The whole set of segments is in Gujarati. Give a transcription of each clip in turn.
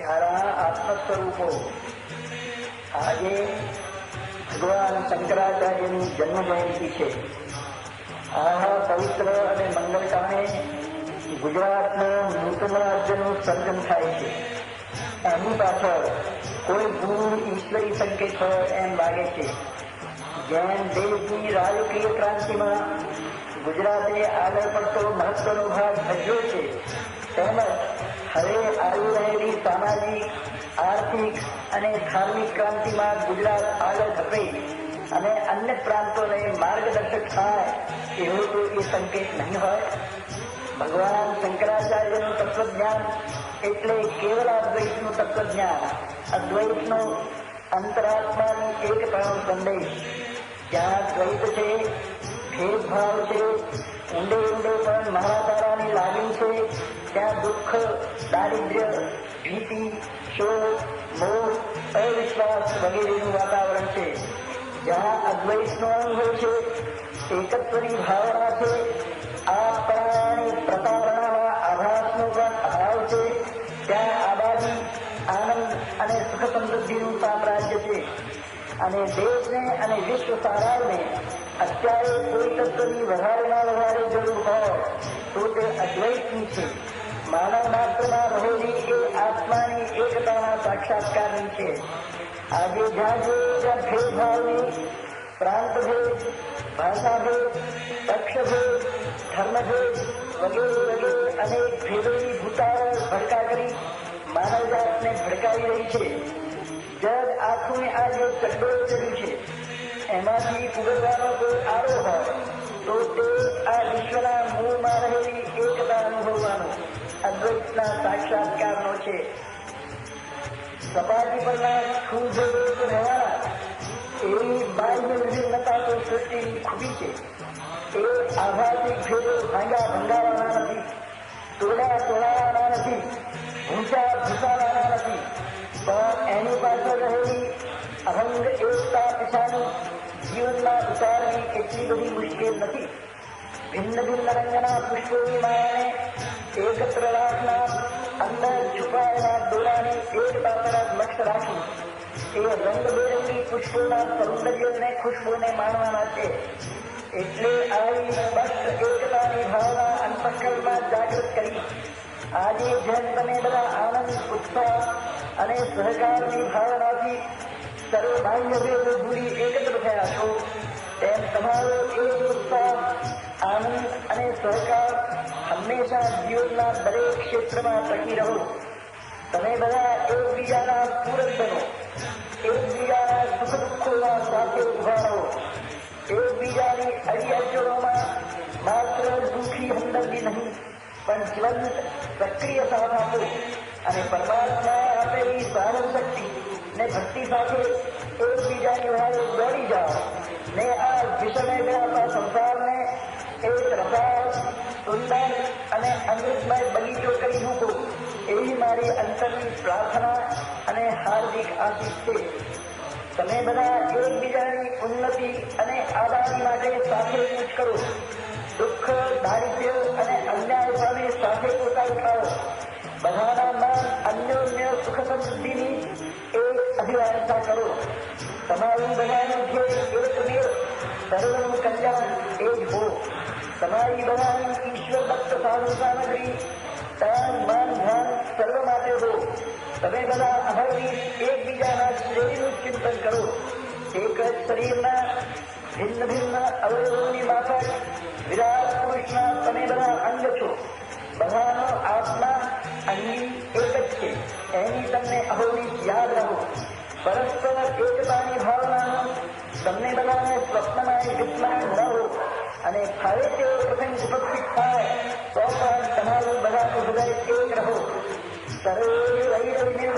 પ્યારા આત્મ સ્વરૂપો આજે ભગવાન શંકરાચાર્યની જન્મ જયંતિ છે. આ પવિત્ર અને મંગળકામે ગુજરાતનું નૂતન રાજ્યનું સર્જન થાય છે. એની પાછળ કોઈ ગુરુ ઈશ્વરી સંકેત હોય એમ લાગે છે. જૈન દેવની રાજકીય ક્રાંતિમાં ગુજરાતે આગળ પડતો મહત્વનો ભાગ ભજ્યો છે, તેમજ હવે આવી રહેલી સામાજિક આર્થિક અને ધાર્મિક ક્રાંતિમાં ગુજરાત આગળ ધપે અને અન્ય પ્રાંતોને માર્ગદર્શક થાય એવો એ સંકેત નહીં હોય. ભગવાન શંકરાચાર્યનું તત્વજ્ઞાન એટલે કેવળ અદ્વૈતનું તત્વજ્ઞાન. અદ્વૈતનો અંતરાત્માની એકતાનો સંદેશ. જ્યાં દ્વૈત છે, ભેદભાવ છે, ઊંડે ઊંડે પણ મહાતારાની લાગણી છે, ત્યાં દુઃખ, દારિદ્ર્ય ભીતિ શોક મોહ અવિશ્વાસ વગેરેનું વાતાવરણ છે. જ્યાં અદ્વૈતનો હોય છે એકત્વની ભાવના છે, આ પ્રાણી પ્રતારણામાં આભાસનો પણ અભાવ છે. ત્યાં આબાદી, આનંદ અને સુખ સમૃદ્ધિનું સામ્રાજ્ય છે. અને દેશને અને વિશ્વ સારાને અત્યારે કોઈ તત્વની વધારેમાં વધારે જરૂર હોય તો તે અદ્વૈતની છે. માનવ માત્રમાં રહેલી એ આત્માની એકતાના સાક્ષાત્કારની છે. આજે જ્યાં જોઈએ ત્યાં ભેદભાવની પ્રાંતભેદ, ભાષાભેદ, પક્ષભેદ, ધર્મભેદ વગેરે વગેરે અનેક ભેદોની ભૂતાવળ ભડકા કરી માનવજાતને ભડકાવી રહી છે. જગ આખું આજે કટોળ કર્યું છે. એમાંથી ઉગડવાનો કોઈ આરો હોય તો તે આ વિશ્વના મૂળમાં રહેલી એકતા અનુભવવાનો અદ્વૈતના સાક્ષાત્કારનો છે. સપાટી પરના ખૂબ રહેવાના એવી બાહ્ય વિભિન્નતા તો સૃષ્ટિની ખૂબી છે. એ આભાસિક ભેદો ભાંગા ભંગાવાના નથી તોડા તોડાવાના નથી, ઊંચા ભૂસાવાના નથી, પણ એની પાછળ રહેલી અહંગ એકતા પિતાની જીવનમાં ઉતારવી એટલી બધી મુશ્કેલ નથી. ભિન્ન ભિન્ન રંગના પુષ્પોની માળાને એકત્ર રાખનાર અંદર છુપાયેલા દોરાને એકતા તરફ લક્ષ્ય રાખી એ રંગબેરંગી પુષ્પોના સૌંદર્યને ખુશ્બુને માણવાના છે એટલે આવી સ્પષ્ટ એકતાની ભાવના અંતઃકરણમાં જાગૃત કરી આજે જેમ તમે બધા આનંદ ઉત્સાહ અને સહકારની ભાવનાથી સર્વબાહ્ય ભેદ ભૂલી એકત્ર થયા છો તેમ તમારો એક ઉત્સાહ આનંદ અને સહકાર હંમેશા જીવનના દરેક ક્ષેત્રમાં ટકી રહો. તમે બધા એકબીજાના પૂરક બનો. એકબીજાના સુખ દુઃખોના સાથે ઊભા રહો. એકબીજાની અડિયાચોળોમાં માત્ર દુઃખી હમદર્દી નહીં, પણ જીવંત સક્રિય સાથ આપો. અને પરમાત્મા આપેલી સાધન શક્તિ ને ભક્તિ સાથે એકબીજાની વારે દોડી જાઓ. ને આ વિષમય ગયા રસાળ સુંદર અને અમૃતમય બગીચો કરી મૂકું એવી મારી અંતરની પ્રાર્થના અને હાર્દિક આશીષ છે. તમે બધા એકબીજાની ઉન્નતિ અને આબાદી માટે સાથે યુજ કરો. દુઃખ, દારિદ્ર્ય અને અન્યાય સામે સાથે પોતા ઉઠાવો બધાના મન અન્યોન્ય સુખ સમૃદ્ધિની એક અભિવાંસા કરો. તમારું બધાનું ધ્યેય એકમેવ. સર્વનું કલ્યાણ એ જ હો. તમારી બનાવી ઈશ્વર ભક્ત સાધુ સામગ્રી તન મન ધન સર્વ માટે હો તમે બધા અભયની એકબીજાના શ્રેયનું ચિંતન કરો એક જ શરીરના ભિન્ન ભિન્ન અવયવોની માફક વિરાટ પુરુષના તમે બધા અંગ છો બધાનો આત્મા અંગી એક જ છે એની તમને અહોની યાદ રહો પરસ્પર એકતાની ભાવનાનો તમને બધાને સ્વપ્નમાં વિસ્મરણ ન હો અને ફરે તેઓ પ્રથમ ઉપસ્થિત થાય, તો પણ તમારું બધાનું હૃદય એક રહો. સર્વે વૈરવિનિવૃત્તા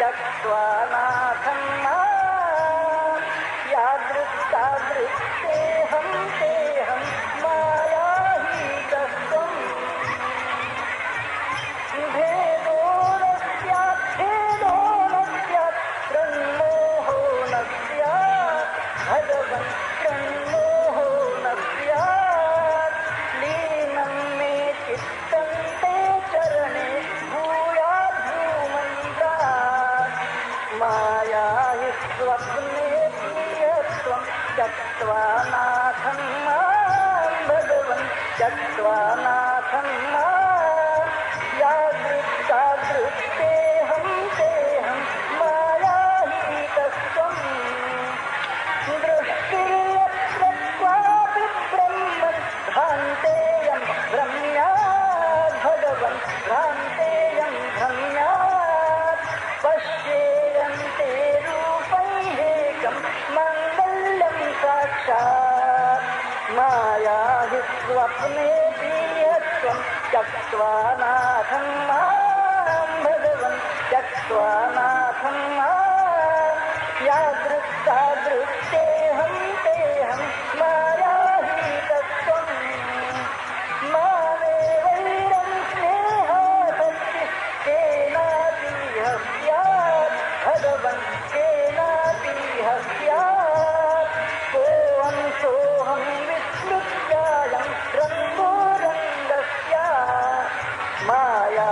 சக்வானா त्वं चत्वा नाथं मा भगवन् चत्वा नाथं मा គ្នាទៀតខ្ញុំចាប់ស្វាណាខាង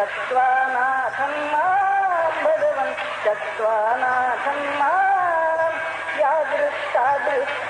चत्वाना मां भगवन् चत्वाना मां यादृक् तादृश